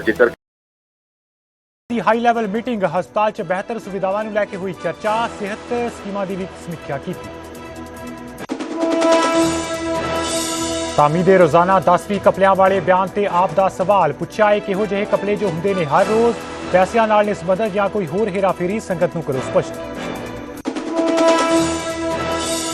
ਜ਼ਿਕਰ ਦੀ high level meeting ਹਸਪਤਾਲ 'ਚ ਬਿਹਤਰ ਸੁਵਿਧਾਵਾਂ ਨੂੰ ਲੈ ਕੇ ਹੋਈ ਚਰਚਾ, ਸਿਹਤ ਸਕੀਮਾਂ ਦੀ ਵੀ ਸਮੀਖਿਆ ਕੀਤੀ। ਤਾਮੀ ਦੇ ਰੋਜ਼ਾਨਾ 10ਵੀਂ ਕਪਲਿਆਂ ਵਾਲੇ ਬਿਆਨ ਤੇ ਆਪ ਦਾ ਸਵਾਲ ਪੁੱਛਿਆ ਹੈ ਕਿਹੋ ਜਿਹੇ ਕਪਲੇ ਜੋ ਹੁੰਦੇ ਨੇ? ਹਰ ਰੋਜ਼ ਪੈਸਿਆਂ ਨਾਲ ਨਿਸਬਤ ਜਾਂ ਕੋਈ ਹੋਰ ਹੇਰਾਫੇਰੀ ਸੰਗਤ ਨੂੰ ਕਰੋ ਸਪਸ਼ਟ।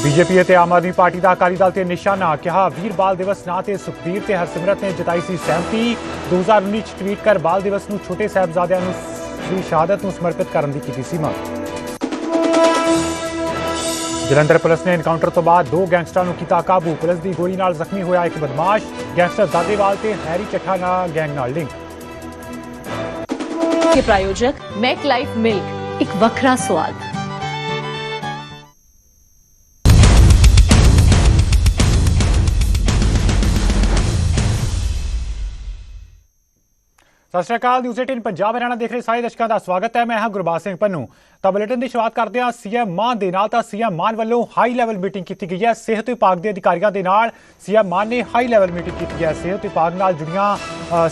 ਬੀਜੇਪੀ ਅਤੇ ਆਮ ਆਦਮੀ ਪਾਰਟੀ ਦਾ ਅਕਾਲੀ ਦਲ ਤੇ ਨਿਸ਼ਾਨਾ ਕਿਹਾ, ਵੀਰ ਬਾਲ ਦਿਵਸ ਨਾਂ ਤੇ ਸੁਖਬੀਰ ਤੇ ਹਰਸਿਮਰਤ ਨੇ ਜਤਾਈ ਸੀ ਸਹਿਮਤੀ। 2019 ਚ ਟਵੀਟ ਕਰ ਬਾਲ ਦਿਵਸ ਨੂੰ ਛੋਟੇ ਸਹਿਬਜ਼ਾਦਿਆਂ ਨੂੰ ਸ੍ਰੀ ਸ਼ਹਾਦਤ ਨੂੰ ਸਮਰਪਿਤ ਕਰਨ ਦੀ ਕੀਤੀ ਸੀ ਮੰਗ। ਜਲੰਧਰ ਪੁਲਿਸ ਨੇ ਇਨਕਾਊਂਟਰ ਤੋਂ ਬਾਅਦ ਦੋ ਗੈਂਗਸਟਰਾਂ ਨੂੰ ਕੀਤਾ ਕਾਬੂ। ਪੁਲਿਸ ਦੀ ਗੋਲੀ ਨਾਲ ਜ਼ਖਮੀ ਹੋਇਆ ਇੱਕ ਬਦਮਾਸ਼। ਗੈਂਗਸਟਰ ਦਾਦੇਵਾਲ ਤੇ ਹੈਰੀ ਚੱਠਾ ਨਾਲ ਗੈਂਗ ਨਾਲ ਲਿੰਕ। ਕੇ ਪ੍ਰਾਯੋਜਕ ਮੈਕ ਲਾਈਫ ਮਿਲਕ, ਇੱਕ ਵੱਖਰਾ ਸਵਾਦ। ਸਤਿ ਸ਼੍ਰੀ ਅਕਾਲ, ਨਿਊਜ਼ 18 ਪੰਜਾਬ ਹਰਿਆਣਾ ਦੇਖ ਰਹੇ ਸਾਰੇ ਦਰਸ਼ਕਾਂ ਦਾ ਸਵਾਗਤ ਹੈ। ਮੈਂ ਹਾਂ ਗੁਰਬਾਜ ਸਿੰਘ ਪੰਨੂ। ਤਾਂ ਬੁਲੇਟਿਨ ਦੀ ਸ਼ੁਰੂਆਤ ਕਰਦੇ ਹਾਂ ਸੀਐਮ ਮਾਨ ਦੇ ਨਾਲ। ਤਾਂ ਸੀਐਮ ਮਾਨ ਵੱਲੋਂ ਹਾਈ ਲੈਵਲ ਮੀਟਿੰਗ ਕੀਤੀ ਗਈ ਹੈ। ਸਿਹਤ ਵਿਭਾਗ ਦੇ ਅਧਿਕਾਰੀਆਂ ਦੇ ਨਾਲ ਸੀਐਮ ਮਾਨ ਨੇ ਹਾਈ ਲੈਵਲ ਮੀਟਿੰਗ ਕੀਤੀ ਹੈ। ਸਿਹਤ ਵਿਭਾਗ ਨਾਲ ਜੁੜੀਆਂ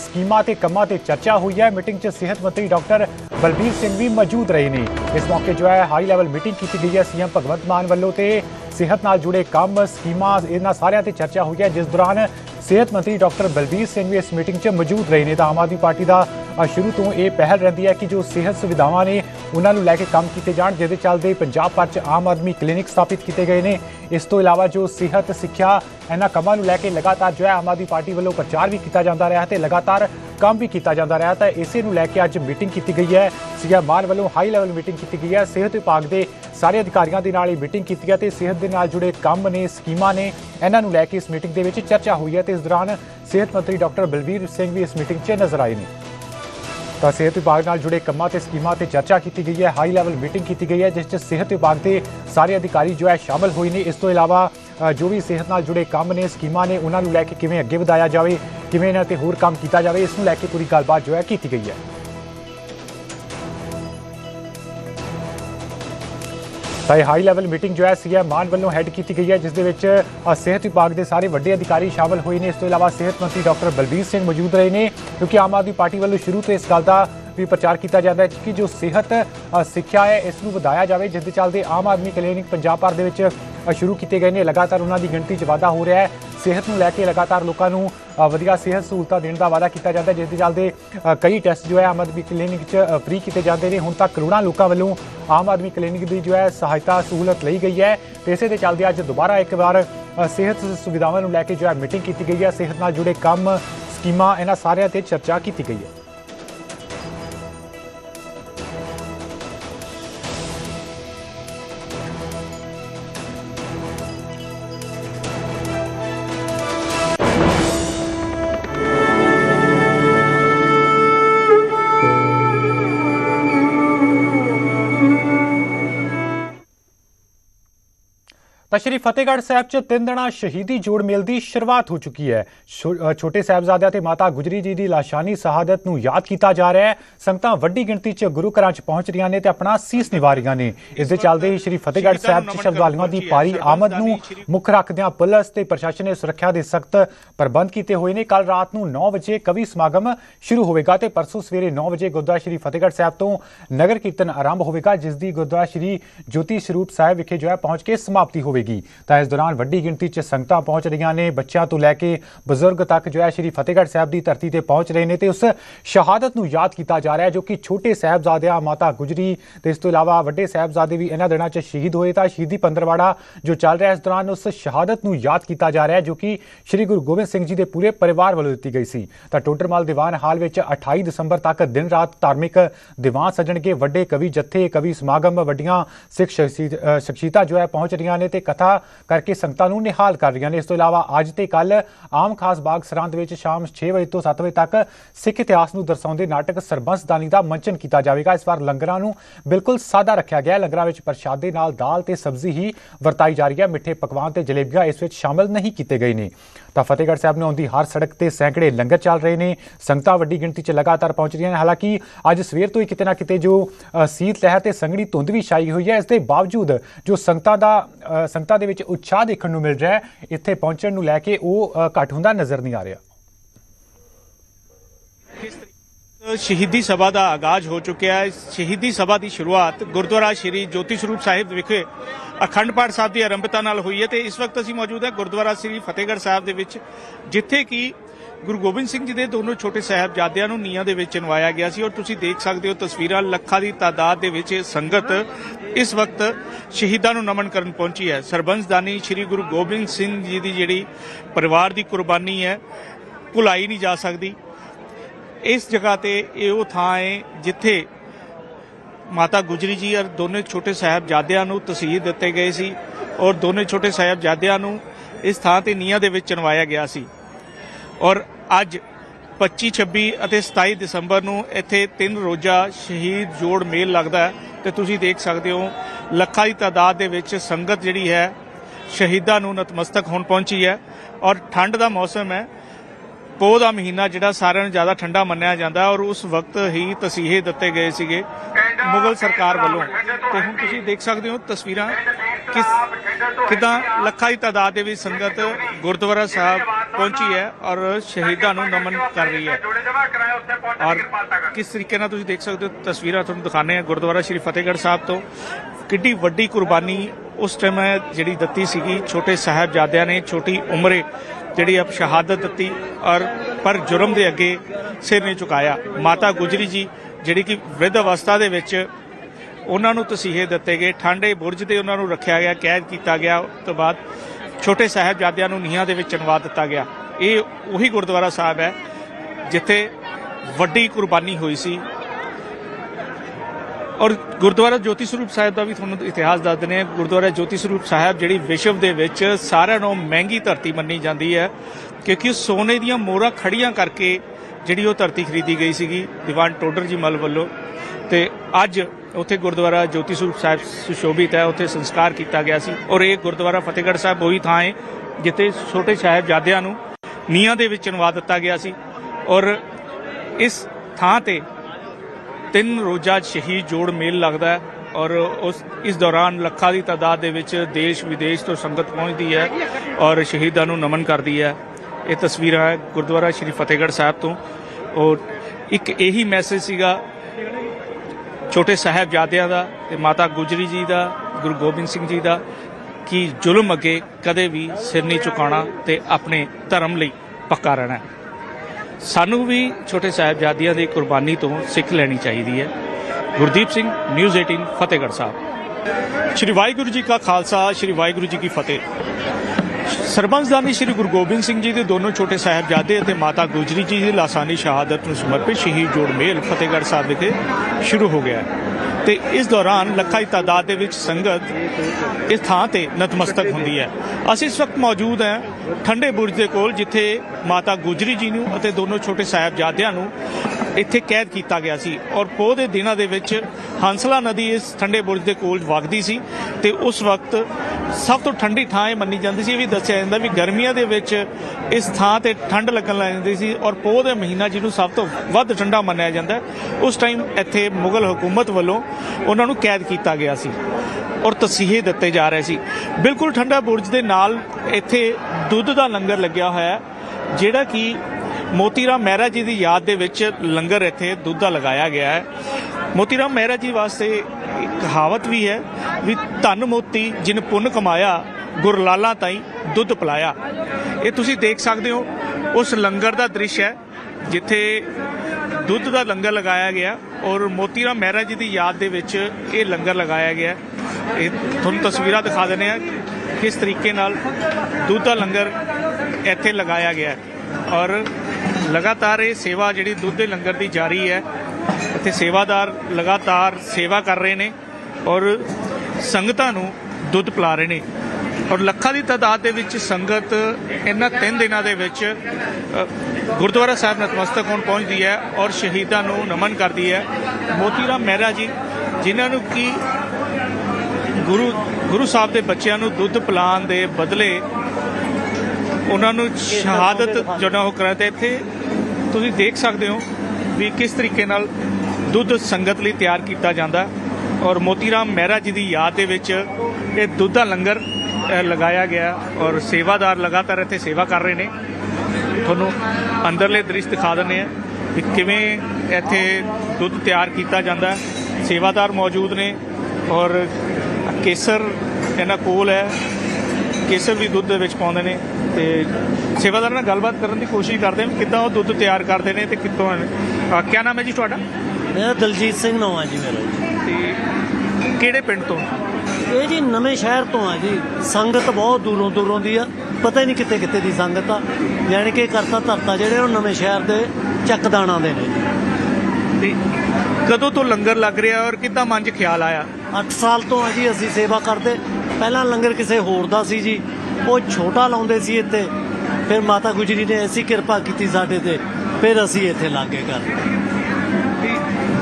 ਸਕੀਮਾਂ ਤੇ ਕੰਮਾਂ ਤੇ ਚਰਚਾ ਹੋਈ ਹੈ। ਮੀਟਿੰਗ 'ਚ ਸਿਹਤ ਮੰਤਰੀ ਡਾਕਟਰ ਬਲਬੀਰ ਸਿੰਘ ਵੀ ਮੌਜੂਦ ਰਹੇ ਨੇ। ਇਸ ਮੌਕੇ ਜੋ ਹੈ ਹਾਈ ਲੈਵਲ ਮੀਟਿੰਗ ਕੀਤੀ ਗਈ ਹੈ ਸੀਐਮ ਭਗਵੰਤ ਮਾਨ ਵੱਲੋਂ ਤੇ ਸਿਹਤ ਨਾਲ ਜੁੜੇ ਕੰਮ, ਸਕੀਮਾਂ, ਇਹਨਾਂ ਸਾਰਿਆਂ ਤੇ ਚਰਚਾ ਹੋਈ ਹੈ। ਜਿਸ ਦੌਰਾਨ ਸਿਹਤ ਮੰਤਰੀ ਡਾਕਟਰ ਬਲਬੀਰ ਸਿੰਘ ਵੀ ਇਸ ਮੀਟਿੰਗ 'ਚ ਮੌਜੂਦ ਰਹੇ ਨੇ। ਤਾਂ ਆਮ ਆਦਮੀ ਪਾਰਟੀ ਦਾ ਸ਼ੁਰੂ ਤੋਂ ਇਹ ਪਹਿਲ ਰਹਿੰਦੀ ਹੈ ਕਿ ਜੋ ਸਿਹਤ ਸੁਵਿਧਾਵਾਂ ਨੇ, ਉਹਨਾਂ ਨੂੰ ਲੈ ਕੇ ਕੰਮ ਕੀਤੇ ਜਾਣ, ਜਿਹਦੇ ਚੱਲਦੇ ਪੰਜਾਬ ਭਰ 'ਚ ਆਮ ਆਦਮੀ ਕਲੀਨਿਕ ਸਥਾਪਿਤ ਕੀਤੇ ਗਏ ਨੇ। ਇਸ ਤੋਂ ਇਲਾਵਾ ਜੋ ਸਿਹਤ, ਸਿੱਖਿਆ ਇਹਨਾਂ ਕੰਮਾਂ ਨੂੰ ਲੈ ਕੇ ਲਗਾਤਾਰ ਜੋ ਹੈ ਆਮ ਆਦਮੀ ਪਾਰਟੀ ਵੱਲੋਂ ਪ੍ਰਚਾਰ ਵੀ ਕੀਤਾ ਜਾਂਦਾ ਰਿਹਾ ਤੇ ਲਗਾਤਾਰ ਕੰਮ ਵੀ ਕੀਤਾ ਜਾਂਦਾ ਰਿਹਾ, ਤਾਂ ਇਸੇ ਨੂੰ ਲੈ ਕੇ ਅੱਜ ਮੀਟਿੰਗ ਕੀਤੀ ਗਈ ਹੈ। ਸੀਐਮ ਮਾਨ ਵੱਲੋਂ ਹਾਈ ਲੈਵਲ ਮੀਟਿੰਗ ਕੀਤੀ ਗਈ ਹੈ। ਸਿਹਤ ਵਿਭਾਗ ਦੇ ਸਾਰੇ ਅਧਿਕਾਰੀਆਂ ਦੇ ਨਾਲ ਇਹ ਮੀਟਿੰਗ ਕੀਤੀ ਹੈ ਤੇ ਸਿਹਤ ਦੇ ਨਾਲ ਜੁੜੇ ਕੰਮ ਨੇ, ਸਕੀਮਾਂ ਨੇ, ਇਹਨਾਂ ਨੂੰ ਲੈ ਕੇ ਇਸ ਮੀਟਿੰਗ ਦੇ ਵਿੱਚ ਚਰਚਾ ਹੋਈ ਹੈ ਤੇ ਇਸ ਦੌਰਾਨ ਸਿਹਤ ਮੰਤਰੀ ਡਾਕਟਰ ਬਲਬੀਰ ਸਿੰਘ ਵੀ ਇਸ ਮੀਟਿੰਗ 'ਚ ਨਜ਼ਰ ਆਏ ਨੇ। ਤਾਂ ਸਿਹਤ ਵਿਭਾਗ ਨਾਲ ਜੁੜੇ ਕੰਮਾਂ ਤੇ ਸਕੀਮਾਂ ਤੇ ਚਰਚਾ ਕੀਤੀ ਗਈ ਹੈ, ਹਾਈ ਲੈਵਲ ਮੀਟਿੰਗ ਕੀਤੀ ਗਈ ਹੈ, ਜਿਸ 'ਚ ਸਿਹਤ ਵਿਭਾਗ ਦੇ ਸਾਰੇ ਅਧਿਕਾਰੀ ਜੋ ਹੈ ਸ਼ਾਮਲ ਹੋਏ ਨੇ। ਇਸ ਤੋਂ ਇਲਾਵਾ ਜੋ ਵੀ ਸਿਹਤ ਨਾਲ ਜੁੜੇ ਕੰਮ ਨੇ, ਸਕੀਮਾਂ ਨੇ, ਉਹਨਾਂ ਨੂੰ ਲੈ ਕੇ ਕਿਵੇਂ ਅੱਗੇ ਵਧਾਇਆ ਜਾਵੇ, ਕਿਵੇਂ ਇਹਨਾਂ ਤੇ ਹੋਰ ਕੰਮ ਕੀਤਾ ਜਾਵੇ, ਇਸ ਨੂੰ ਲੈ ਕੇ ਪੂਰੀ ਗੱਲਬਾਤ ਜੋ ਹੈ ਕੀਤੀ ਗਈ ਹੈ। ਤਾਂ ਇਹ ਹਾਈ ਲੈਵਲ ਮੀਟਿੰਗ ਜੋ ਹੈ ਸੀਐਮ ਮਾਨ ਵੱਲੋਂ ਹੈੱਡ ਕੀਤੀ ਗਈ ਹੈ, ਜਿਸ ਦੇ ਵਿੱਚ ਸਿਹਤ ਵਿਭਾਗ ਦੇ ਸਾਰੇ ਵੱਡੇ ਅਧਿਕਾਰੀ ਸ਼ਾਮਲ ਹੋਏ ਨੇ। ਇਸ ਤੋਂ ਇਲਾਵਾ ਸਿਹਤ ਮੰਤਰੀ ਡਾਕਟਰ ਬਲਬੀਰ ਸਿੰਘ ਮੌਜੂਦ ਰਹੇ ਨੇ ਕਿਉਂਕਿ ਆਮ ਆਦਮੀ ਪਾਰਟੀ ਵੱਲੋਂ ਸ਼ੁਰੂ ਤੋਂ ਇਸ ਗੱਲ ਦਾ ਵੀ ਪ੍ਰਚਾਰ ਕੀਤਾ ਜਾਂਦਾ ਹੈ ਕਿ ਜੋ ਸਿਹਤ ਸਿੱਖਿਆ ਹੈ, ਇਸ ਨੂੰ ਵਧਾਇਆ ਜਾਵੇ, ਜਿਸ ਦੇ ਚੱਲਦੇ ਆਮ ਆਦਮੀ ਕਲੀਨਿਕ ਪੰਜਾਬ ਭਰ ਦੇ ਵਿੱਚ ਸ਼ੁਰੂ ਕੀਤੇ ਗਏ ਨੇ। ਲਗਾਤਾਰ ਉਹਨਾਂ ਦੀ ਗਿਣਤੀ 'ਚ ਵਾਧਾ ਹੋ ਰਿਹਾ ਹੈ। ਸਿਹਤ ਨੂੰ ਲੈ ਕੇ ਲਗਾਤਾਰ ਲੋਕਾਂ ਨੂੰ ਵਧੀਆ ਸਿਹਤ ਸਹੂਲਤਾਂ ਦੇਣ ਦਾ ਵਾਅਦਾ ਕੀਤਾ ਜਾਂਦਾ ਜਿਸ ਦੇ ਚੱਲਦੇ ਕਈ ਟੈਸਟ ਜੋ ਹੈ ਆਮ ਆਦਮੀ ਕਲੀਨਿਕ 'ਚ ਫ੍ਰੀ ਕੀਤੇ ਜਾਂਦੇ ਨੇ। ਹੁਣ ਤੱਕ ਕਰੋੜਾਂ ਲੋਕਾਂ ਵੱਲੋਂ ਆਮ ਆਦਮੀ ਕਲੀਨਿਕ ਦੀ ਜੋ ਹੈ ਸਹਾਇਤਾ ਸਹੂਲਤ ਲਈ ਗਈ ਹੈ। ਤੇ ਇਸੇ ਦੇ ਚੱਲਦੇ ਅੱਜ ਦੁਬਾਰਾ ਇੱਕ ਵਾਰ ਸਿਹਤ ਸੁਵਿਧਾਵਾਂ ਨੂੰ ਲੈ ਕੇ ਜੋ ਹੈ ਮੀਟਿੰਗ ਕੀਤੀ ਗਈ ਹੈ। ਸਿਹਤ ਨਾਲ ਜੁੜੇ ਕੰਮ, ਸਕੀਮਾਂ, ਇਹਨਾਂ ਸਾਰਿਆਂ ਤੇ ਚਰਚਾ ਕੀਤੀ ਗਈ ਹੈ। ਫਤਿਹਗੜ੍ਹ ਸਾਹਿਬ 'ਚ ਤਿੰਨ ਦਿਨਾਂ ਸ਼ਹੀਦੀ ਜੋੜ ਮੇਲ ਦੀ ਸ਼ੁਰੂਆਤ ਹੋ ਚੁੱਕੀ ਹੈ। ਛੋਟੇ ਸਾਹਿਬਜ਼ਾਦਿਆਂ ਤੇ ਮਾਤਾ ਗੁਜਰੀ ਜੀ ਦੀ ਲਾਸ਼ਾਨੀ ਸ਼ਹਾਦਤ ਨੂੰ ਯਾਦ ਕੀਤਾ ਜਾ ਰਿਹਾ ਹੈ। ਸੰਗਤਾਂ ਵੱਡੀ ਗਿਣਤੀ 'ਚ ਗੁਰੂ ਘਰਾਂ 'ਚ ਪਹੁੰਚ ਰਹੀਆਂ ਨੇ ਤੇ ਆਪਣਾ ਸੀਸ ਨਿਵਾ ਰਹੀਆਂ ਨੇ। ਇਸ ਦੇ ਚੱਲਦੇ ਹੀ ਸ਼੍ਰੀ ਫਤਿਹਗੜ੍ਹ ਸਾਹਿਬ 'ਚ ਸ਼ਰਧਾਲੂਆਂ ਦੀ ਭਾਰੀ ਆਮਦ ਨੂੰ ਮੁੱਖ ਰੱਖਦਿਆਂ ਪੁਲਿਸ ਤੇ ਪ੍ਰਸ਼ਾਸਨ ਨੇ ਸੁਰੱਖਿਆ ਦੇ ਸਖਤ ਪ੍ਰਬੰਧ ਕੀਤੇ ਹੋਏ ਨੇ। ਕੱਲ ਰਾਤ ਨੂੰ 9 ਵਜੇ ਕਵੀ ਸਮਾਗਮ ਸ਼ੁਰੂ ਹੋਵੇਗਾ ਤੇ ਪਰਸੋਂ ਸਵੇਰੇ 9 ਵਜੇ ਗੁਰਦੁਆਰਾ ਸ਼੍ਰੀ ਫਤਿਹਗੜ੍ਹ ਸਾਹਿਬ ਤੋਂ ਨਗਰ ਕੀਰਤਨ ਆਰੰਭ ਹੋਵੇਗਾ ਜਿਸ ਦੀ ਗੁਰਦੁਆਰਾ ਸ਼੍ਰੀ ਜੋਤੀ ਸਰੂਪ ਸਾਹਿਬ ਵਿਖੇ ਜੋ ਹੈ ਪਹੁੰਚ ਕੇ ਸਮਾਪਤੀ ਹੋਵੇਗੀ। ਤਾਂ ਇਸ ਦੌਰਾਨ ਵੱਡੀ ਗਿਣਤੀ 'ਚ ਸੰਗਤਾਂ ਪਹੁੰਚ ਰਹੀਆਂ ਨੇ। ਬੱਚਿਆਂ ਤੋਂ ਲੈ ਕੇ ਬਜ਼ੁਰਗ ਤੱਕ ਜੋ ਹੈ ਸ਼੍ਰੀ ਫਤਿਹਗੜ੍ਹ ਸਾਹਿਬ ਦੀ ਧਰਤੀ ਤੇ ਪਹੁੰਚ ਰਹੇ ਨੇ ਤੇ ਉਸ ਸ਼ਹਾਦਤ ਨੂੰ ਯਾਦ ਕੀਤਾ ਜਾ ਰਿਹਾ ਹੈ ਜੋ ਕਿ ਛੋਟੇ ਸਾਹਿਬਜ਼ਾਦਿਆਂ ਮਾਤਾ ਗੁਜਰੀ ਤੇ ਇਸ ਤੋਂ ਇਲਾਵਾ ਵੱਡੇ ਸਾਹਿਬਜ਼ਾਦੇ ਵੀ ਇਹਨਾਂ ਦਿਨਾਂ 'ਚ ਸ਼ਹੀਦ ਹੋਏ। ਤਾਂ ਸ਼ਹੀਦੀ ਪੰਦਰਵਾੜਾ ਜੋ ਚੱਲ ਰਿਹਾ ਇਸ ਦੌਰਾਨ ਉਸ ਸ਼ਹਾਦਤ ਨੂੰ ਯਾਦ ਕੀਤਾ ਜਾ ਰਿਹਾ ਹੈ ਜੋ ਕਿ ਸ਼੍ਰੀ ਗੁਰੂ ਗੋਬਿੰਦ ਸਿੰਘ ਜੀ ਦੇ ਪੂਰੇ ਪਰਿਵਾਰ ਵੱਲੋਂ ਦਿੱਤੀ ਗਈ ਸੀ। ਤਾਂ ਟੋਡਰਮਲ ਦੀਵਾਨ ਹਾਲ ਵਿੱਚ 28 ਦਸੰਬਰ ਤੱਕ ਦਿਨ ਰਾਤ ਧਾਰਮਿਕ ਦੀਵਾਨ ਸੱਜਣਗੇ। ਵੱਡੇ ਕਵੀ ਜੱਥੇ ਕਵੀ ਸਮਾਗਮ ਵੱਡੀਆਂ ਸਿੱਖ ਸ਼ਖਸੀ- ਅ, ਸ਼ਖਸੀਅਤਾਂ ਜੋ ਹੈ ਪਹੁੰਚ ਰਹੀਆਂ ਨੇ ਤੇ ਕਥਾ ਕਰਕੇ ਸੰਗਤਾਂ ਨੂੰ ਨਿਹਾਲ ਕਰ ਰਹੀਆਂ ਨੇ। ਇਸ ਤੋਂ ਇਲਾਵਾ ਅੱਜ ਤੇ ਕੱਲ ਆਮ ਖਾਸ ਬਾਗ ਸਰਹੰਦ ਵਿੱਚ ਸ਼ਾਮ 6 ਵਜੇ ਤੋਂ 7 ਵਜੇ ਤੱਕ ਸਿੱਖ ਇਤਿਹਾਸ ਨੂੰ ਦਰਸਾਉਂਦੇ ਨਾਟਕ ਸਰਬੰਸਦਾਨੀ ਦਾ ਮੰਚਨ ਕੀਤਾ ਜਾਵੇਗਾ। ਇਸ ਵਾਰ ਲੰਗਰਾਂ ਨੂੰ ਬਿਲਕੁਲ ਸਾਦਾ ਰੱਖਿਆ ਗਿਆ ਲੰਗਰਾਂ ਵਿੱਚ ਪ੍ਰਸ਼ਾਦੇ ਨਾਲ ਦਾਲ ਤੇ ਸਬਜ਼ੀ ਹੀ ਵਰਤਾਈ ਜਾ ਰਹੀ ਹੈ। ਮਿੱਠੇ ਪਕਵਾਨ ਤੇ ਜਲੇਬੀਆਂ ਇਸ ਵਿੱਚ ਸ਼ਾਮਲ ਨਹੀਂ ਕੀਤੇ ਗਏ ਨੇ। ਤਾਂ ਫਤਿਹਗੜ੍ਹ ਸਾਹਿਬ ਨੂੰ ਆਉਂਦੀ ਹਰ ਸੜਕ ਤੇ ਸੈਂਕੜੇ ਲੰਗਰ ਚੱਲ ਰਹੇ ਨੇ ਸੰਗਤਾਂ ਵੱਡੀ ਗਿਣਤੀ 'ਚ ਲਗਾਤਾਰ ਪਹੁੰਚ ਰਹੀਆਂ ਨੇ। ਹਾਲਾਂਕਿ ਅੱਜ ਸਵੇਰ ਤੋਂ ਹੀ ਕਿਤੇ ਨਾ ਕਿਤੇ ਜੋ ਸੀਤ ਲਹਿਰ ਤੇ ਸੰਘਣੀ ਧੁੰਦ ਵੀ ਛਾਈ ਹੋਈ ਹੈ ਇਸ ਦੇ ਬਾਵਜੂਦ ਜੋ ਸੰਗਤਾਂ ਦਾ ਸੰਗਤਾਂ ਦੇ ਵਿੱਚ ਉਤਸ਼ਾਹ ਦੇਖਣ ਨੂੰ ਮਿਲ ਰਿਹਾ ਹੈ ਇੱਥੇ ਪਹੁੰਚਣ ਨੂੰ ਲੈ ਕੇ ਉਹ ਅ, ਘੱਟ ਹੁੰਦਾ ਨਜ਼ਰ ਨਹੀਂ ਆ ਰਿਹਾ। ਸ਼ਹੀਦੀ ਸਭਾ ਦਾ ਆਗਾਜ਼ ਹੋ ਚੁੱਕਿਆ ਹੈ। ਸ਼ਹੀਦੀ ਸਭਾ ਦੀ ਸ਼ੁਰੂਆਤ ਗੁਰਦੁਆਰਾ ਸ਼੍ਰੀ ਜੋਤੀ ਸਰੂਪ ਸਾਹਿਬ ਵਿਖੇ ਅਖੰਡ ਪਾਠ ਸਾਹਿਬ ਦੀ ਆਰੰਭਤਾ ਨਾਲ ਹੋਈ ਹੈ ਤੇ ਇਸ ਵਕਤ ਅਸੀਂ ਮੌਜੂਦ ਹਾਂ ਗੁਰਦੁਆਰਾ ਸ਼੍ਰੀ ਫਤਿਹਗੜ੍ਹ ਸਾਹਿਬ ਦੇ ਵਿੱਚ, ਜਿੱਥੇ ਕਿ ਗੁਰੂ ਗੋਬਿੰਦ ਸਿੰਘ ਜੀ ਦੇ ਦੋਨੋਂ ਛੋਟੇ ਸਾਹਿਬਜ਼ਾਦਿਆਂ ਨੂੰ ਨੀਹਾਂ ਦੇ ਵਿੱਚ ਨਵਾਇਆ ਗਿਆ ਸੀ ਔਰ ਤੁਸੀਂ ਦੇਖ ਸਕਦੇ ਹੋ ਤਸਵੀਰਾਂ ਲੱਖਾਂ ਦੀ ਤਾਦਾਦ ਦੇ ਵਿੱਚ ਸੰਗਤ ਇਸ ਵਕਤ ਸ਼ਹੀਦਾਂ ਨੂੰ ਨਮਨ ਕਰਨ ਪਹੁੰਚੀ ਹੈ। ਸਰਬੰਸਦਾਨੀ ਸ਼੍ਰੀ ਗੁਰੂ ਗੋਬਿੰਦ ਸਿੰਘ ਜੀ ਦੀ ਜਿਹੜੀ ਪਰਿਵਾਰ ਦੀ ਕੁਰਬਾਨੀ ਹੈ, ਭੁਲਾਈ ਨਹੀਂ ਜਾ ਸਕਦੀ। ਇਸ ਜਗ੍ਹਾ ਤੇ ਇਹ ਉਹ ਥਾਂ ਹੈ ਜਿੱਥੇ ਮਾਤਾ ਗੁਜਰੀ ਜੀ ਔਰ ਦੋਨੇ ਛੋਟੇ ਸਾਹਿਬਜ਼ਾਦਿਆਂ ਨੂੰ ਤਸੀਹ ਦਿੱਤੇ ਗਏ ਸੀ ਔਰ ਦੋਨੇ ਛੋਟੇ ਸਾਹਿਬਜ਼ਾਦਿਆਂ ਨੂੰ ਇਸ ਥਾਂ ਤੇ ਨੀਹਾਂ ਦੇ ਵਿੱਚ ਚਣਵਾਇਆ ਗਿਆ ਸੀ। ਔਰ ਅੱਜ 25 26 ਅਤੇ 27 ਦਸੰਬਰ ਨੂੰ ਇੱਥੇ ਤਿੰਨ ਰੋਜ਼ਾ ਸ਼ਹੀਦ ਜੋੜ ਮੇਲ ਲੱਗਦਾ ਹੈ ਤੇ ਤੁਸੀਂ ਦੇਖ ਸਕਦੇ ਹੋ, ਲੱਖਾਂ ਦੀ ਤਾਦਾਦ ਦੇ ਵਿੱਚ ਸੰਗਤ ਜਿਹੜੀ ਹੈ ਸ਼ਹੀਦਾਂ ਨੂੰ ਨਤਮਸਤਕ ਹੋਣ ਪਹੁੰਚੀ ਹੈ ਔਰ ਠੰਡ ਦਾ ਮੌਸਮ ਹੈ ਪੋਹ ਦਾ ਮਹੀਨਾ ਜਿਹੜਾ ਸਾਰਿਆਂ ਨੂੰ ਜ਼ਿਆਦਾ ਠੰਡਾ ਮੰਨਿਆ ਜਾਂਦਾ ਔਰ ਉਸ ਵਕਤ ਹੀ ਤਸੀਹੇ ਦਿੱਤੇ ਗਏ ਸੀਗੇ ਮੁਗਲ ਸਰਕਾਰ ਵੱਲੋਂ। ਤੇ ਹੁਣ ਤੁਸੀਂ ਦੇਖ ਸਕਦੇ ਹੋ ਤਸਵੀਰਾਂ ਕਿਸ ਕਿਦਾਂ ਲੱਖਾਂ ਦੀ ਤਾਦਾਦ ਦੇ ਵਿੱਚ ਸੰਗਤ ਗੁਰਦੁਆਰਾ ਸਾਹਿਬ ਪਹੁੰਚੀ ਹੈ ਔਰ ਸ਼ਹੀਦਾਂ ਨੂੰ ਨਮਨ ਕਰ ਰਹੀ ਹੈ। ਔਰ ਕਿਸ ਤਰੀਕੇ ਨਾਲ ਤੁਸੀਂ ਦੇਖ ਸਕਦੇ ਹੋ ਤਸਵੀਰਾਂ ਤੁਹਾਨੂੰ ਦਿਖਾਣੇ ਆ ਗੁਰਦੁਆਰਾ ਸ਼੍ਰੀ ਫਤਿਹਗੜ੍ਹ ਸਾਹਿਬ ਤੋਂ ਕਿੱਡੀ ਵੱਡੀ ਕੁਰਬਾਨੀ ਉਸ ਟਾਈਮ ਜਿਹੜੀ ਦਿੱਤੀ ਸੀਗੀ। ਛੋਟੇ ਸਾਹਿਬਜ਼ਾਦਿਆਂ ਨੇ, ਛੋਟੀ ਉਮਰੇ ਜਿਹੜੀ ਆਪ ਸ਼ਹਾਦਤ ਦਿੱਤੀ ਔਰ ਪਰ ਜੁਰਮ ਦੇ ਅੱਗੇ ਸਿਰ ਨਹੀਂ ਝੁਕਾਇਆ। ਮਾਤਾ ਗੁਜਰੀ ਜੀ ਜਿਹੜੀ ਕਿ ਵਿਰਧ ਅਵਸਥਾ ਦੇ ਵਿੱਚ ਉਹਨਾਂ ਨੂੰ ਤਸੀਹੇ ਦਿੱਤੇ ਗਏ। ਠੰਡੇ ਬੁਰਜ ਤੇ ਉਹਨਾਂ ਨੂੰ ਰੱਖਿਆ ਗਿਆ, ਕੈਦ ਕੀਤਾ ਗਿਆ। ਉਸ ਤੋਂ ਬਾਅਦ ਛੋਟੇ ਸਾਹਿਬਜ਼ਾਦਿਆਂ ਨੂੰ ਨੀਹਾਂ ਦੇ ਵਿੱਚ ਚਣਵਾ ਦਿੱਤਾ ਗਿਆ। ਇਹ ਉਹੀ ਗੁਰਦੁਆਰਾ ਸਾਹਿਬ ਹੈ, ਜਿੱਥੇ ਵੱਡੀ ਕੁਰਬਾਨੀ ਹੋਈ ਸੀ। ਔਰ ਗੁਰਦੁਆਰਾ ਜੋਤੀ ਸਰੂਪ ਸਾਹਿਬ ਦਾ ਵੀ ਤੁਹਾਨੂੰ ਇਤਿਹਾਸ ਦੱਸ ਦਿੰਦੇ ਹਾਂ। ਗੁਰਦੁਆਰਾ ਜੋਤੀ ਸਰੂਪ ਸਾਹਿਬ ਜਿਹੜੀ ਵਿਸ਼ਵ ਦੇ ਵਿੱਚ ਸਾਰਿਆਂ ਨਾਲੋਂ ਮਹਿੰਗੀ ਧਰਤੀ ਮੰਨੀ ਜਾਂਦੀ ਹੈ, ਕਿਉਂਕਿ ਸੋਨੇ ਦੀਆਂ ਮੋਹਰਾਂ ਖੜੀਆਂ ਕਰਕੇ ਜਿਹੜੀ ਉਹ ਧਰਤੀ ਖਰੀਦੀ ਗਈ ਸੀਗੀ, ਦੀਵਾਨ ਟੋਡਰ ਜੀ ਮਲ ਵੱਲੋਂ, ਤੇ ਅੱਜ ਉੱਥੇ ਗੁਰਦੁਆਰਾ ਜੋਤੀ ਸਰੂਪ ਸਾਹਿਬ ਸੁਸ਼ੋਭਿਤ ਹੈ, ਉੱਥੇ ਸੰਸਕਾਰ ਕੀਤਾ ਗਿਆ ਸੀ, ਔਰ ਇਹ ਗੁਰਦੁਆਰਾ ਫਤਿਹਗੜ੍ਹ ਸਾਹਿਬ ਉਹੀ ਥਾਂ ਹੈ, ਜਿੱਥੇ ਛੋਟੇ ਸਾਹਿਬਜ਼ਾਦਿਆਂ ਨੂੰ ਨੀਹਾਂ ਦੇ ਵਿੱਚ ਚਣਵਾ ਦਿੱਤਾ ਗਿਆ ਸੀ, ਔਰ ਇਸ ਥਾਂ ਤੇ ਤਿੰਨ ਰੋਜ਼ਾ ਸ਼ਹੀਦ ਜੋੜ ਮੇਲ ਲੱਗਦਾ ਹੈ, ਔਰ ਉਸ, ਇਸ ਦੌਰਾਨ ਲੱਖਾਂ ਦੀ ਤਾਦਾਦ ਦੇ ਵਿੱਚ ਦੇਸ਼ ਵਿਦੇਸ਼ ਤੋਂ ਸੰਗਤ ਪਹੁੰਚਦੀ ਹੈ, ਔਰ ਸ਼ਹੀਦਾਂ ਨੂੰ ਨਮਨ ਕਰਦੀ ਹੈ। ਇਹ ਤਸਵੀਰਾਂ ਹੈ ਗੁਰਦੁਆਰਾ ਸ਼੍ਰੀ ਫਤਿਹਗੜ੍ਹ ਸਾਹਿਬ ਤੋਂ। ਔਰ ਇੱਕ ਇਹੀ ਮੈਸੇਜ ਸੀਗਾ ਛੋਟੇ ਸਾਹਿਬਜ਼ਾਦਿਆਂ ਦਾ ਤੇ ਮਾਤਾ ਗੁਜਰੀ ਜੀ ਦਾ, ਗੁਰੂ ਗੋਬਿੰਦ ਸਿੰਘ ਜੀ ਦਾ ਕਿ ਜ਼ੁਲਮ ਅੱਗੇ ਕਦੇ ਵੀ ਸਿਰ ਨਹੀਂ ਝੁਕਾਉਣਾ ਤੇ ਆਪਣੇ ਧਰਮ ਲਈ ਪੱਕਾ ਰਹਿਣਾ। ਸਾਨੂੰ ਵੀ ਛੋਟੇ ਸਾਹਿਬਜ਼ਾਦਿਆਂ ਦੀ ਕੁਰਬਾਨੀ ਤੋਂ ਸਿੱਖ ਲੈਣੀ ਚਾਹੀਦੀ ਹੈ। ਗੁਰਦੀਪ ਸਿੰਘ ਨਿਊਜ਼ 18 ਫਤਿਹਗੜ੍ਹ ਸਾਹਿਬ। ਸ਼੍ਰੀ ਵਾਹਿਗੁਰੂ ਜੀ ਕਾ ਖਾਲਸਾ, ਸ਼੍ਰੀ ਵਾਹਿਗੁਰੂ ਜੀ ਕੀ ਫਤਿਹ। ਸਰਬੰਸਦਾਨੀ ਸ਼੍ਰੀ ਗੁਰੂ ਗੋਬਿੰਦ ਸਿੰਘ ਜੀ ਦੇ ਦੋਨੋਂ ਛੋਟੇ ਸਾਹਿਬਜ਼ਾਦੇ ਅਤੇ ਮਾਤਾ ਗੁਜਰੀ ਜੀ ਦੀ ਲਾਸਾਨੀ ਸ਼ਹਾਦਤ ਨੂੰ ਸਮਰਪਿਤ ਸ਼ਹੀਦ ਜੋੜ ਮੇਲ ਫਤਿਹਗੜ੍ਹ ਸਾਹਿਬ ਵਿਖੇ ਸ਼ੁਰੂ ਹੋ ਗਿਆ ਹੈ। ਤੇ ਇਸ ਦੌਰਾਨ ਲੱਖਾਂ ਦੀ ਤਾਦਾਦ ਦੇ ਵਿੱਚ ਸੰਗਤ ਇਸ ਥਾਂ ਤੇ ਨਤਮਸਤਕ ਹੁੰਦੀ ਹੈ। ਅਸੀਂ ਇਸ ਵਕਤ ਮੌਜੂਦ ਹਾਂ ਠੰਡੇ ਬੁਰਜ ਦੇ ਕੋਲ, ਜਿੱਥੇ ਮਾਤਾ ਗੁਜਰੀ ਜੀ ਨੂੰ ਅਤੇ ਦੋਨੋਂ ਛੋਟੇ ਸਾਹਿਬਜ਼ਾਦਿਆਂ ਨੂੰ ਇੱਥੇ ਕੈਦ ਕੀਤਾ ਗਿਆ ਸੀ ਔਰ ਪੋਹ ਦੇ ਦਿਨਾਂ ਦੇ ਵਿੱਚ ਹੰਸਲਾ ਨਦੀ ਇਸ ਠੰਡੇ ਬੁਰਜ ਦੇ ਕੋਲ ਵਗਦੀ ਸੀ ਤੇ ਉਸ ਵਕਤ ਸਭ ਤੋਂ ਠੰਡੀ ਥਾਂ ਇਹ ਮੰਨੀ ਜਾਂਦੀ ਸੀ। ਇਹ ਵੀ ਦੱਸਿਆ ਜਾਂਦਾ ਵੀ ਗਰਮੀਆਂ ਦੇ ਵਿੱਚ ਇਸ ਥਾਂ ਤੇ ਠੰਡ ਲੱਗਣ ਲੱਗ ਜਾਂਦੀ ਸੀ ਔਰ ਪੋਹ ਦੇ ਮਹੀਨਾ ਜਿਹਨੂੰ ਸਭ ਤੋਂ ਵੱਧ ਠੰਡਾ ਮੰਨਿਆ ਜਾਂਦਾ ਉਸ ਟਾਈਮ ਇੱਥੇ ਮੁਗਲ ਹਕੂਮਤ ਵੱਲੋਂ ਉਹਨਾਂ ਨੂੰ ਕੈਦ ਕੀਤਾ ਗਿਆ ਸੀ ਔਰ ਤਸੀਹੇ ਦਿੱਤੇ ਜਾ ਰਹੇ ਸੀ। ਬਿਲਕੁਲ ਠੰਡਾ ਬੁਰਜ ਦੇ ਨਾਲ ਇੱਥੇ ਦੁੱਧ ਦਾ ਲੰਗਰ ਲੱਗਿਆ ਹੋਇਆ ਹੈ, ਜਿਹੜਾ ਕਿ ਮੋਤੀਰਾਮ ਮਹਿਰਾ ਜੀ ਦੀ ਯਾਦ ਦੇ ਵਿੱਚ ਲੰਗਰ ਇੱਥੇ ਦੁੱਧ ਦਾ ਲਗਾਇਆ ਗਿਆ ਹੈ। ਮੋਤੀਰਾਮ ਮਹਿਰਾ ਜੀ ਵਾਸਤੇ ਕਹਾਵਤ ਵੀ ਹੈ ਵੀ ਧਨ ਮੋਤੀ ਜਿਨ ਪੁੰਨ ਕਮਾਇਆ ਗੁਰਲਾਲਾ ਤਾਈ ਦੁੱਧ ਪਿਲਾਇਆ। ਇਹ ਤੁਸੀਂ ਦੇਖ ਸਕਦੇ ਹੋ, ਉਸ ਲੰਗਰ ਦਾ ਦ੍ਰਿਸ਼ ਹੈ, ਜਿੱਥੇ ਦੁੱਧ ਦਾ ਲੰਗਰ ਲਗਾਇਆ ਗਿਆ ਔਰ ਮੋਤੀਰਾਮ ਮਹਿਰਾ ਜੀ ਦੀ ਯਾਦ ਦੇ ਵਿੱਚ ਇਹ ਲੰਗਰ ਲਗਾਇਆ ਗਿਆ ਇਹ ਤੁਹਾਨੂੰ ਤਸਵੀਰਾਂ ਦਿਖਾ ਦਿੰਦੇ ਆ ਕਿਸ ਤਰੀਕੇ ਨਾਲ ਦੁੱਧ ਦਾ ਲੰਗਰ ਇੱਥੇ ਲਗਾਇਆ ਗਿਆ ਔਰ ਲਗਾਤਾਰ ਇਹ ਸੇਵਾ ਜਿਹੜੀ ਦੁੱਧ ਦੇ ਲੰਗਰ ਦੀ ਜਾਰੀ ਹੈ, ਇੱਥੇ ਸੇਵਾਦਾਰ ਲਗਾਤਾਰ ਸੇਵਾ ਕਰ ਰਹੇ ਨੇ ਔਰ ਸੰਗਤਾਂ ਨੂੰ ਦੁੱਧ ਪਿਲਾ ਰਹੇ ਨੇ। ਔਰ ਲੱਖਾਂ ਦੀ ਤਾਦਾਦ ਦੇ ਵਿੱਚ ਸੰਗਤ ਇਹਨਾਂ ਤਿੰਨ ਦਿਨਾਂ ਦੇ ਵਿੱਚ ਗੁਰਦੁਆਰਾ ਸਾਹਿਬ ਨਤਮਸਤਕ ਹੋਣ ਪਹੁੰਚਦੀ ਹੈ ਔਰ ਸ਼ਹੀਦਾਂ ਨੂੰ ਨਮਨ ਕਰਦੀ ਹੈ। ਮੋਤੀਰਾਮ ਮਹਿਰਾ ਜੀ, ਜਿਨ੍ਹਾਂ ਨੂੰ ਕੀ ਗੁਰੂ ਗੁਰੂ ਸਾਹਿਬ ਦੇ ਬੱਚਿਆਂ ਨੂੰ ਦੁੱਧ ਪਿਲਾਉਣ ਦੇ ਬਦਲੇ ਉਹਨਾਂ ਨੂੰ ਸ਼ਹਾਦਤ ਜਿਹੜਾ ਉਹ ਕਰਾ ਤੇ ਇੱਥੇ ਤੁਸੀਂ ਦੇਖ ਸਕਦੇ ਹੋ ਵੀ ਕਿਸ ਤਰੀਕੇ ਨਾਲ ਦੁੱਧ ਸੰਗਤ ਲਈ ਤਿਆਰ ਕੀਤਾ ਜਾਂਦਾ ਹੈ ਔਰ ਮੋਤੀਰਾਮ ਮਹਿਰਾ ਜੀ ਦੀ ਯਾਦ ਦੇ ਵਿੱਚ ਇਹ ਦੁੱਧ ਦਾ ਲੰਗਰ ਲਗਾਇਆ ਗਿਆ ਔਰ ਸੇਵਾਦਾਰ ਲਗਾਤਾਰ ਇੱਥੇ ਸੇਵਾ ਕਰ ਰਹੇ ਨੇ। ਤੁਹਾਨੂੰ ਅੰਦਰਲੇ ਦ੍ਰਿਸ਼ ਦਿਖਾ ਦਿੰਦੇ ਆ ਵੀ ਕਿਵੇਂ ਇੱਥੇ ਦੁੱਧ ਤਿਆਰ ਕੀਤਾ ਜਾਂਦਾ। ਸੇਵਾਦਾਰ ਮੌਜੂਦ ਨੇ ਔਰ ਕੇਸਰ ਇਹਨਾਂ ਕੋਲ ਹੈ। ਕੇਸਰ ਵੀ ਦੁੱਧ ਦੇ ਵਿੱਚ ਪਾਉਂਦੇ ਨੇ ਤੇ ਸੇਵਾਦਾਰ ਨਾਲ ਗੱਲਬਾਤ ਕਰਨ ਦੀ ਕੋਸ਼ਿਸ਼ ਕਰਦੇ ਹਾਂ ਵੀ ਕਿੱਦਾਂ ਉਹ ਦੁੱਧ ਤਿਆਰ ਕਰਦੇ ਨੇ ਤੇ ਕਿੱਥੋਂ ਆਉਂਦੇ ਨੇ। ਕੀ ਨਾਮ ਹੈ ਜੀ ਤੁਹਾਡਾ? ਮੇਰਾ ਦਲਜੀਤ ਸਿੰਘ ਨਾਮ ਹੈ ਜੀ ਮੇਰਾ ਤੇ ਕਿਹੜੇ ਪਿੰਡ ਤੋਂ? ਇਹ ਜੀ ਨਵੇਂ ਸ਼ਹਿਰ ਤੋਂ ਆ ਜੀ। ਸੰਗਤ ਬਹੁਤ ਦੂਰੋਂ ਦੂਰੋਂ ਦੀ ਆ। ਪਤਾ ਹੀ ਨਹੀਂ ਕਿੱਥੇ ਕਿੱਥੇ ਦੀ ਸੰਗਤ ਆ। ਯਾਨੀ ਕਿ ਕਰਤਾ ਧਰਤਾ ਜਿਹੜੇ ਉਹ ਨਵੇਂ ਸ਼ਹਿਰ ਦੇ ਚੱਕਦਾਣਾ ਦੇ ਨੇ ਜੀ। ਤੇ ਕਦੋਂ ਤੋਂ ਲੰਗਰ ਲੱਗ ਰਿਹਾ ਔਰ ਕਿੱਦਾਂ ਮਨ 'ਚ ਖਿਆਲ ਆਇਆ? 8 ਸਾਲ ਤੋਂ ਆ ਜੀ ਅਸੀਂ ਸੇਵਾ ਕਰਦੇ। ਪਹਿਲਾਂ ਲੰਗਰ ਕਿਸੇ ਹੋਰ ਦਾ ਸੀ ਜੀ। ਉਹ ਛੋਟਾ ਲਾਉਂਦੇ ਸੀ ਇੱਥੇ। ਫਿਰ ਮਾਤਾ ਗੁਜਰੀ ਨੇ ਐਸੀ ਕਿਰਪਾ ਕੀਤੀ ਸਾਡੇ ਤੇ। ਫਿਰ ਅਸੀਂ ਇੱਥੇ ਲਾਗੇ ਕਰ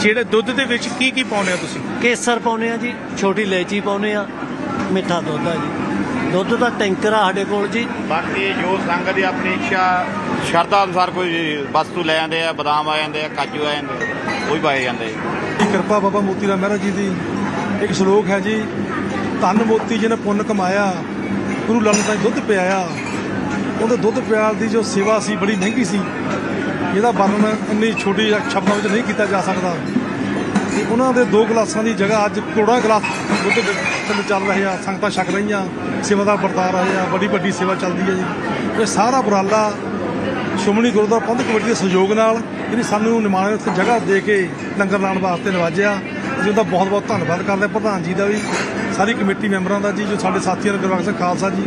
ਜਿਹੜੇ ਦੁੱਧ ਦੇ ਵਿੱਚ ਕੀ ਕੀ ਪਾਉਂਦੇ ਹੋ ਤੁਸੀਂ? ਕੇਸਰ ਪਾਉਨੇ ਆ ਜੀ ਛੋਟੀ ਇਲਾਇਚੀ ਪਾਉਨੇ ਆ ਮਿੱਠਾ ਦੁੱਧ ਆ ਜੀ। ਦੁੱਧ ਦਾ ਟੈਂਕਰ ਆ ਸਾਡੇ ਕੋਲ ਜੀ। ਬਾਕੀ ਜੋ ਸੰਗਤ ਦੀ ਆਪਣੀ ਇੱਛਾ ਸ਼ਰਧਾ ਅਨੁਸਾਰ ਕੋਈ ਵਸਤੂ ਲੈ ਜਾਂਦੇ ਆ ਬਦਾਮ ਆ ਜਾਂਦੇ ਆ ਕਾਜੂ ਆ ਜਾਂਦੇ ਆ, ਉਹ ਵੀ ਪਾਏ ਜਾਂਦੇ ਆ ਕਿਰਪਾ ਬਾਬਾ ਮੋਤੀ ਰਾਮ ਮਹਿਰਾ ਜੀ ਦੀ। ਇੱਕ ਸ਼ਲੋਕ ਹੈ ਜੀ ਧੰਨ ਮੋਤੀ ਜਿਹਨੇ ਪੁੰਨ ਕਮਾਇਆ, ਗੁਰੂ ਲਾਲ ਦਾ ਦੁੱਧ ਪਿਆਇਆ। ਉਹਦੇ ਦੁੱਧ ਪਿਆਲ ਦੀ ਜੋ ਸੇਵਾ ਸੀ, ਬੜੀ ਮਹਿੰਗੀ ਸੀ। ਇਹਦਾ ਵਰਣਨ ਇੰਨੀ ਛੋਟੀ ਸ਼ਬਦਾਂ ਵਿੱਚ ਨਹੀਂ ਕੀਤਾ ਜਾ ਸਕਦਾ। ਤੇ ਉਹਨਾਂ ਦੇ ਦੋ ਗਲਾਸਾਂ ਦੀ ਜਗ੍ਹਾ ਅੱਜ ਕਰੋੜਾਂ ਗਲਾਸ ਦੁੱਧ ਦੇ ਚੱਲ ਰਹੇ ਆ, ਸੰਗਤਾਂ ਛਕ ਰਹੀਆਂ, ਸੇਵਾ ਦਾ ਵਰਤਾ ਰਹੇ ਆ ਬੜੀ ਵੱਡੀ ਸੇਵਾ ਚੱਲਦੀ ਹੈ ਜੀ। ਇਹ ਸਾਰਾ ਉਪਰਾਲਾ ਸ਼੍ਰੋਮਣੀ ਗੁਰਦੁਆਰਾ ਪ੍ਰਬੰਧਕ ਕਮੇਟੀ ਦੇ ਸਹਿਯੋਗ ਨਾਲ ਜਿਹੜੀ ਸਾਨੂੰ ਨਿਮਾਣੇ ਉੱਥੇ ਜਗ੍ਹਾ ਦੇ ਕੇ ਲੰਗਰ ਲਾਉਣ ਵਾਸਤੇ ਨਵਾਜਿਆ। ਅਸੀਂ ਉਹਦਾ ਬਹੁਤ ਬਹੁਤ ਧੰਨਵਾਦ ਕਰਦੇ ਹਾਂ ਪ੍ਰਧਾਨ ਜੀ ਦਾ ਵੀ। ਸਾਰੀ ਕਮੇਟੀ ਮੈਂਬਰਾਂ ਦਾ ਜੀ ਜੋ ਸਾਡੇ ਸਾਥੀਆਂ ਨੇ ਗੁਰਬਖਸ਼ ਸਿੰਘ ਖਾਲਸਾ ਜੀ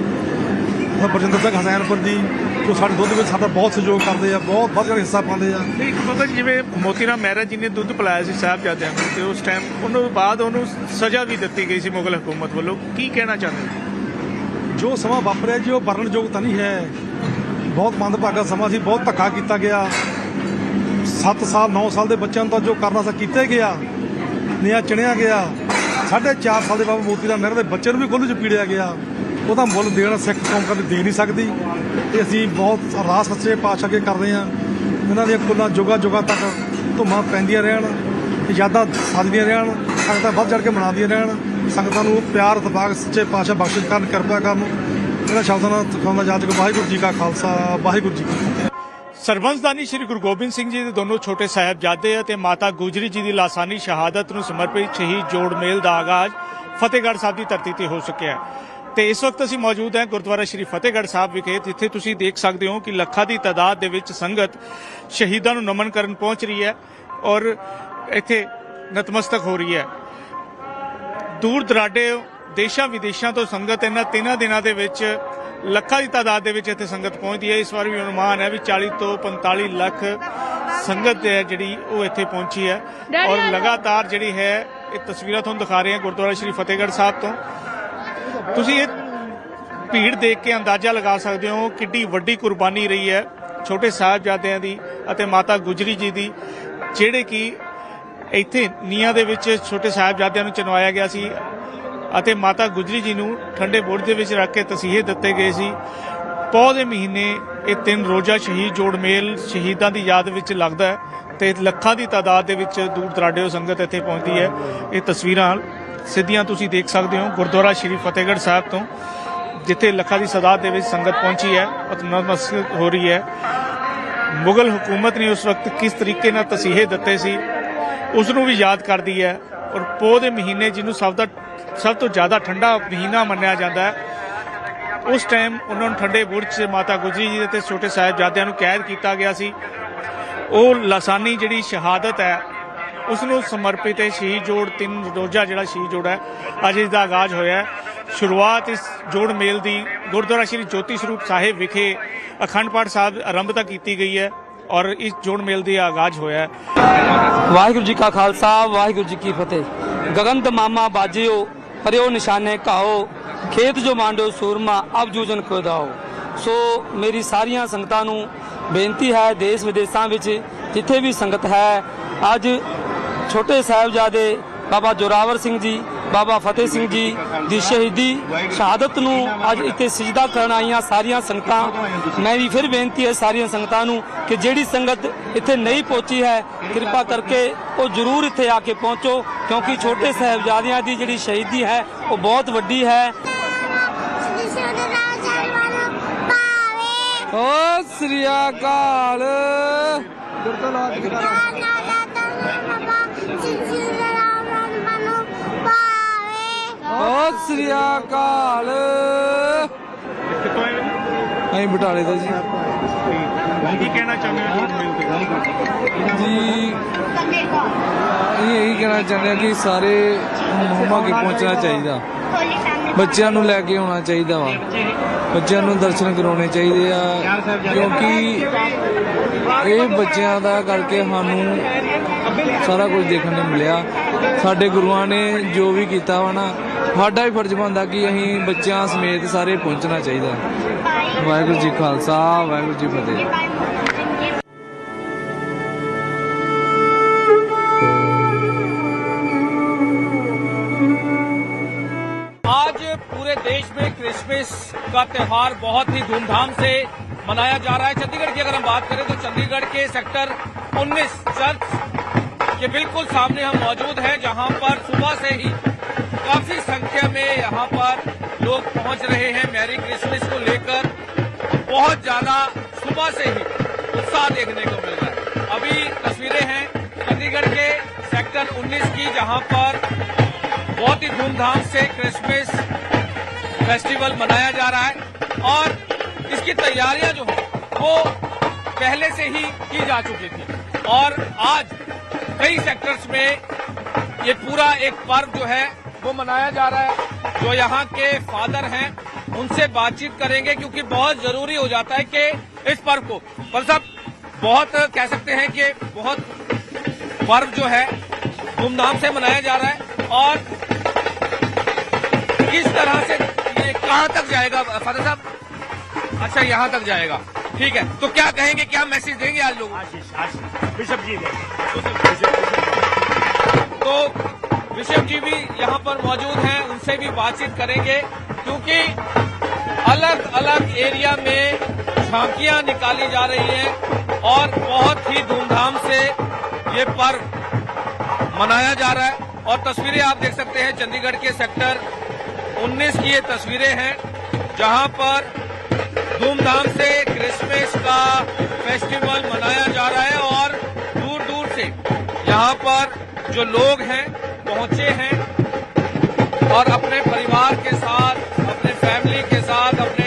ਬਰਜਿੰਦਰ ਸਿੰਘ ਹਸੈਨਪੁਰ ਜੀ ਜੋ ਸਾਡੇ ਦੁੱਧ ਵਿੱਚ ਸਾਡਾ ਬਹੁਤ ਸਹਿਯੋਗ ਕਰਦੇ ਆ ਬਹੁਤ ਵੱਧ ਚੜ੍ਹ ਕੇ ਹਿੱਸਾ ਪਾਉਂਦੇ ਆ। ਨਹੀਂ ਬਾਬਾ ਜੀ ਜਿਵੇਂ ਮੋਤੀ ਰਾਮ ਮਹਿਰਾ ਜੀ ਨੇ ਦੁੱਧ ਪਿਲਾਇਆ ਸੀ ਸਾਹਿਬਜ਼ਾਦਿਆਂ ਨੂੰ ਤੇ ਉਸ ਟਾਈਮ ਉਹਨਾਂ ਤੋਂ ਬਾਅਦ ਉਹਨੂੰ ਸਜ਼ਾ ਵੀ ਦਿੱਤੀ ਗਈ ਸੀ ਮੁਗਲ ਹਕੂਮਤ ਵੱਲੋਂ। ਕੀ ਕਹਿਣਾ ਚਾਹੁੰਦੇ ਹੋ? ਜੋ ਸਮਾਂ ਵਾਪਰਿਆ ਜੀ ਉਹ ਵਰਣਯੋਗ ਤਾਂ ਨਹੀਂ ਹੈ। ਬਹੁਤ ਮੰਦਭਾਗਾ ਸਮਾਂ ਸੀ ਬਹੁਤ ਧੱਕਾ ਕੀਤਾ ਗਿਆ। 7 ਸਾਲ 9 ਸਾਲ ਦੇ ਬੱਚਿਆਂ ਨੂੰ ਤਾਂ ਜੋ ਕਰਨਾ ਸੀ ਕੀਤਾ ਗਿਆ। ਨਿਆ ਚਿਣਿਆ ਗਿਆ। ਸਾਢੇ ਚਾਰ ਸਾਲ ਦੇ ਬਾਬਾ ਮੋਤੀ ਰਾਮ ਮਹਿਰਾ ਦੇ ਬੱਚੇ ਨੂੰ ਵੀ ਗੋਲੂ ਚ ਪੀੜਿਆ ਗਿਆ। ਉਹਦਾ ਮੁੱਲ ਦੇਣਾ ਸਿੱਖ ਕੌਮ ਕਦੇ ਦੇ ਨਹੀਂ ਸਕਦੀ। ਤੇ ਅਸੀਂ ਬਹੁਤ ਅਰਦਾਸ ਸੱਚੇ ਪਾਤਸ਼ਾਹ ਅੱਗੇ ਕਰਦੇ ਹਾਂ। ਇਹਨਾਂ ਦੀਆਂ ਕੁੱਲਾਂ ਜੁਗਾ ਜੁਗਾ ਤੱਕ ਧੁੰਮਾਂ ਪੈਂਦੀਆਂ ਰਹਿਣ, ਯਾਦਾਂ ਸੱਜਦੀਆਂ ਰਹਿਣ, ਸੰਗਤਾਂ ਵੱਧ ਚੜ ਕੇ ਮਨਾਉਂਦੀਆਂ ਰਹਿਣ। ਸੰਗਤਾਂ ਨੂੰ ਪਿਆਰ ਇਤਫਾਕ ਸੱਚੇ ਪਾਤਸ਼ਾਹ ਬਖਸ਼ਿਸ਼ ਕਰਨ, ਕਿਰਪਾ ਕਰਨ। ਇਹਨਾਂ ਸ਼ਬਦਾਂ ਨਾਲ ਸਿਖਾਉਂਦਾ ਜਾ ਕੇ ਵਾਹਿਗੁਰੂ ਜੀ ਕਾ ਖਾਲਸਾ, ਵਾਹਿਗੁਰੂ ਜੀ ਕੀ ਫਤਿਹ। ਸਰਬੰਸਦਾਨੀ ਸ੍ਰੀ ਗੁਰੂ ਗੋਬਿੰਦ ਸਿੰਘ ਜੀ ਦੇ ਦੋਨੋਂ ਛੋਟੇ ਸਾਹਿਬਜ਼ਾਦੇ ਅਤੇ ਮਾਤਾ ਗੁਜਰੀ ਜੀ ਦੀ ਲਾਸਾਨੀ ਸ਼ਹਾਦਤ ਨੂੰ ਸਮਰਪਿਤ ਸ਼ਹੀਦ ਜੋੜ ਮੇਲ ਦਾ ਆਗਾਜ਼ ਫਤਿਹਗੜ੍ਹ ਸਾਹਿਬ ਦੀ ਧਰਤੀ ਤੇ ਹੋ ਸਕਿਆ ਹੈ। ਤੇ ਇਸ ਵਕਤ ਅਸੀਂ ਮੌਜੂਦ ਹਾਂ ਗੁਰਦੁਆਰਾ ਸ੍ਰੀ ਫਤਿਹਗੜ੍ਹ ਸਾਹਿਬ ਵਿਖੇ, ਜਿੱਥੇ ਤੁਸੀਂ ਦੇਖ ਸਕਦੇ ਹੋ ਕਿ ਲੱਖਾਂ ਦੀ ਤਾਦਾਦ ਦੇ ਵਿੱਚ ਸੰਗਤ ਸ਼ਹੀਦਾਂ ਨੂੰ ਨਮਨ ਕਰਨ ਪਹੁੰਚ ਰਹੀ ਹੈ ਔਰ ਇੱਥੇ ਨਤਮਸਤਕ ਹੋ ਰਹੀ ਹੈ ਦੂਰ ਦਰਾਡੇ ਦੇਸ਼ਾਂ ਵਿਦੇਸ਼ਾਂ ਤੋਂ ਸੰਗਤ ਇਹਨਾਂ ਤਿੰਨਾਂ ਦਿਨਾਂ ਦੇ ਵਿੱਚ ਲੱਖਾਂ ਦੀ ਤਾਦਾਦ ਦੇ ਵਿੱਚ ਇੱਥੇ ਸੰਗਤ ਪਹੁੰਚਦੀ ਹੈ। ਇਸ ਵਾਰ ਵੀ ਅਨੁਮਾਨ ਹੈ ਵੀ 40 ਤੋਂ 45 ਲੱਖ ਸੰਗਤ ਹੈ ਜਿਹੜੀ ਉਹ ਇੱਥੇ ਪਹੁੰਚੀ ਹੈ। ਔਰ ਲਗਾਤਾਰ ਜਿਹੜੀ ਹੈ ਇਹ ਤਸਵੀਰਾਂ ਤੁਹਾਨੂੰ ਦਿਖਾ ਰਹੇ ਹਾਂ ਗੁਰਦੁਆਰਾ ਸ਼੍ਰੀ ਫਤਿਹਗੜ੍ਹ ਸਾਹਿਬ ਤੋਂ। ਤੁਸੀਂ ਇਹ ਭੀੜ ਦੇਖ ਕੇ ਅੰਦਾਜ਼ਾ ਲਗਾ ਸਕਦੇ ਹੋ ਕਿੱਡੀ ਵੱਡੀ ਕੁਰਬਾਨੀ ਰਹੀ ਹੈ ਛੋਟੇ ਸਾਹਿਬਜ਼ਾਦਿਆਂ ਦੀ ਅਤੇ ਮਾਤਾ ਗੁਜਰੀ ਜੀ ਦੀ ਜਿਹੜੇ ਕਿ ਇੱਥੇ ਨੀਹਾਂ ਦੇ ਵਿੱਚ ਛੋਟੇ ਸਾਹਿਬਜ਼ਾਦਿਆਂ ਨੂੰ ਚਨਵਾਇਆ ਗਿਆ ਸੀ। ਅਤੇ ਮਾਤਾ ਗੁਜਰੀ ਜੀ ਨੂੰ ਠੰਡੇ ਬੁਰਜ ਦੇ ਵਿੱਚ ਰੱਖ ਕੇ ਤਸੀਹੇ ਦਿੱਤੇ ਗਏ ਸੀ। ਪੌ ਦੇ ਮਹੀਨੇ ਇਹ ਤਿੰਨ ਰੋਜ਼ਾ ਸ਼ਹੀਦ ਜੋੜ ਮੇਲ ਸ਼ਹੀਦਾਂ ਦੀ ਯਾਦ ਵਿੱਚ ਲੱਗਦਾ ਹੈ ਤੇ ਲੱਖਾਂ ਦੀ ਤਾਦਾਦ ਦੇ ਵਿੱਚ ਦੂਰ ਦਰਾਡੇ ਸੰਗਤ ਇੱਥੇ ਪਹੁੰਚਦੀ ਹੈ। ਇਹ ਤਸਵੀਰਾਂ ਸਿੱਧੀਆਂ ਤੁਸੀਂ ਦੇਖ ਸਕਦੇ ਹੋ ਗੁਰਦੁਆਰਾ ਸ਼੍ਰੀ ਫਤਿਹਗੜ੍ਹ ਸਾਹਿਬ ਤੋਂ, ਜਿੱਥੇ ਲੱਖਾਂ ਦੀ ਸਦਾਤ ਦੇ ਵਿੱਚ ਸੰਗਤ ਪਹੁੰਚੀ ਹੈ ਅਤੇ ਹੋ ਰਹੀ ਹੈ। ਮੁਗਲ ਹਕੂਮਤ ਨੇ ਉਸ ਵਕਤ ਕਿਸ ਤਰੀਕੇ ਨਾਲ ਤਸੀਹੇ ਦਿੱਤੇ ਸੀ, ਉਸ ਨੂੰ ਵੀ ਯਾਦ ਕਰਦੀ ਹੈ ਔਰ ਪੋਹ ਦੇ ਮਹੀਨੇ ਜਿਹਨੂੰ ਸਭ ਦਾ ਸਭ ਤੋਂ ਜ਼ਿਆਦਾ ਠੰਡਾ ਮਹੀਨਾ ਮੰਨਿਆ ਜਾਂਦਾ ਹੈ। ਉਸ ਟਾਈਮ ਉਹਨਾਂ ਨੂੰ ਠੰਡੇ ਬੁਰਜ 'ਚ ਮਾਤਾ ਗੁਜਰੀ ਜੀ ਦੇ ਤੇ ਛੋਟੇ ਸਾਹਿਬਜ਼ਾਦਿਆਂ ਨੂੰ ਕੈਦ ਕੀਤਾ ਗਿਆ ਸੀ। ਉਹ ਲਾਸਾਨੀ ਜਿਹੜੀ ਸ਼ਹਾਦਤ ਹੈ ਉਸ ਨੂੰ ਸਮਰਪਿਤ ਹੈ ਸ਼ਹੀਦ ਜੋੜ ਤਿੰਨ ਰੋਜ਼ਾ ਜਿਹੜਾ ਸ਼ਹੀਦ ਜੋੜ ਹੈ, ਅੱਜ ਇਸ ਦਾ ਆਗਾਜ਼ ਹੋਇਆ ਸ਼ੁਰੂਆਤ ਇਸ ਜੋੜ ਮੇਲ ਦੀ ਗੁਰਦੁਆਰਾ ਸ਼੍ਰੀ ਜੋਤੀ ਸਰੂਪ ਸਾਹਿਬ ਵਿਖੇ ਅਖੰਡ ਪਾਠ ਸਾਹਿਬ ਆਰੰਭ ਤਾਂ ਕੀਤੀ ਗਈ ਹੈ ਔਰ ਇਸ ਜੋੜ ਮੇਲ ਦੀ ਆਗਾਜ਼ ਹੋਇਆ ਹੈ। ਵਾਹਿਗੁਰੂ ਜੀ ਕਾ ਖਾਲਸਾ, ਵਾਹਿਗੁਰੂ ਜੀ ਕੀ ਫਤਿਹ। ਗਗਨ ਮਾਮਾ ਬਾਜਿਓ ਪਰਿਓ ਨਿਸ਼ਾਨੇ ਕਾਓ ਖੇਤ ਜੋ ਮਾਂਡੋ ਸੂਰਮਾ, ਅਬ ਜੂਜਨ ਖੁਦਾਓ ਸੋ ਮੇਰੀ ਸਾਰੀਆਂ ਸੰਗਤਾਂ ਨੂੰ ਬੇਨਤੀ ਹੈ, ਦੇਸ਼ ਵਿਦੇਸ਼ਾਂ ਵਿੱਚ ਜਿੱਥੇ ਵੀ ਸੰਗਤ ਹੈ, ਅੱਜ ਛੋਟੇ ਸਾਹਿਬਜ਼ਾਦੇ ਬਾਬਾ ਜੋਰਾਵਰ ਸਿੰਘ ਜੀ ਬਾਬਾ ਫਤਿਹ ਸਿੰਘ ਜੀ ਦੀ ਸ਼ਹੀਦੀ ਸ਼ਹਾਦਤ ਨੂੰ ਅੱਜ ਇੱਥੇ ਸਜਦਾ ਕਰਨ ਆਈਆਂ ਸਾਰੀਆਂ ਸੰਗਤਾਂ। ਮੈਂ ਵੀ ਫਿਰ ਬੇਨਤੀ ਹੈ ਸਾਰੀਆਂ ਸੰਗਤਾਂ ਨੂੰ ਕਿ ਜਿਹੜੀ ਸੰਗਤ ਇੱਥੇ ਨਹੀਂ ਪਹੁੰਚੀ ਹੈ ਕਿਰਪਾ ਕਰਕੇ ਉਹ ਜ਼ਰੂਰ ਇੱਥੇ ਆ ਕੇ ਪਹੁੰਚੋ ਕਿਉਂਕਿ ਛੋਟੇ ਸਾਹਿਬਜ਼ਾਦਿਆਂ ਦੀ ਜਿਹੜੀ ਸ਼ਹੀਦੀ ਹੈ ਉਹ ਬਹੁਤ ਵੱਡੀ ਹੈ। ਓ ਸ੍ਰੀ ਅਕਾਲ। ਸਤਿ ਸ੍ਰੀ ਅਕਾਲ। ਅਸੀਂ ਬਟਾਲੇ ਦਾ ਜੀ। ਕੀ ਕਹਿਣਾ ਚਾਹੁੰਦੇ ਹੋ ਜੀ? ਅਸੀਂ ਇਹੀ ਕਹਿਣਾ ਚਾਹੁੰਦੇ ਹਾਂ ਕਿ ਸਾਰੇ ਮੁਹੰਮਾ ਕੇ ਪਹੁੰਚਣਾ ਚਾਹੀਦਾ। ਬੱਚਿਆਂ ਨੂੰ ਲੈ ਕੇ ਆਉਣਾ ਚਾਹੀਦਾ ਵਾ। ਬੱਚਿਆਂ ਨੂੰ ਦਰਸ਼ਨ ਕਰਾਉਣੇ ਚਾਹੀਦੇ ਆ ਕਿਉਂਕਿ ਇਹ ਬੱਚਿਆਂ ਦਾ ਕਰਕੇ ਸਾਨੂੰ ਸਾਰਾ ਕੁਝ ਦੇਖਣ ਨੂੰ ਮਿਲਿਆ। ਸਾਡੇ ਗੁਰੂਆਂ ਨੇ ਜੋ ਵੀ ਕੀਤਾ ਵਾ ਨਾ ਸਾਡਾ ਵੀ ਫਰਜ਼ ਬਣਦਾ ਕਿ ਅਸੀਂ ਬੱਚਿਆਂ ਸਮੇਤ ਸਾਰੇ ਪਹੁੰਚਣਾ ਚਾਹੀਦਾ ਵਾਹਿਗੁਰੂ ਜੀ ਖਾਲਸਾ ਵਾਹਿਗੁਰੂ ਜੀ ਫਤਿਹ आज पूरे देश में क्रिसमस का त्यौहार बहुत ही धूमधाम से मनाया जा रहा है चंडीगढ़ की अगर हम बात करें तो चंडीगढ़ के सेक्टर 19 चर्च के बिल्कुल सामने हम मौजूद हैं जहां पर सुबह से ही काफ़ी संख्या में यहाँ पर लोग पहुँच रहे हैं मैरी क्रिसमस को लेकर। बहुत ज़्यादा सुबह से ही उत्साह देखने को मिल रहा है। अभी तस्वीरें हैं चंडीगढ़ के सेक्टर 19 की, जहाँ पर बहुत ही धूमधाम से क्रिसमस फेस्टिवल मनाया जा रहा है और इसकी तैयारियाँ जो है, वो पहले से ही की जा चुकी थी। और आज कई सेक्टर्स में ये पूरा एक पर्व जो है वो मनाया जा रहा है। जो यहाँ के फादर हैं उनसे बातचीत करेंगे क्योंकि बहुत ज़रूरी हो जाता है कि इस पर्व को। पर साहब बहुत कह सकते हैं कि बहुत पर्व जो है धूमधाम से मनाया जा रहा है और किस तरह से ये कहाँ तक जाएगा फादर साहब? अच्छा यहाँ तक जाएगा। ठीक है तो क्या कहेंगे क्या मैसेज देंगे आज लोग? आशीष आशीष बिशप जी तो विशव जी भी यहाँ पर मौजूद हैं, उनसे भी बातचीत करेंगे, क्योंकि अलग अलग एरिया में झांकियाँ निकाली जा रही हैं और बहुत ही धूमधाम से ये पर्व मनाया जा रहा है। और तस्वीरें आप देख सकते हैं, चंडीगढ़ के सेक्टर 19 की ये तस्वीरें हैं, जहाँ पर धूमधाम से क्रिसमस का फेस्टिवल मनाया जा रहा है और दूर दूर से यहाँ पर जो लोग हैं पहुंचे हैं और अपने परिवार के साथ अपने फैमिली के साथ अपने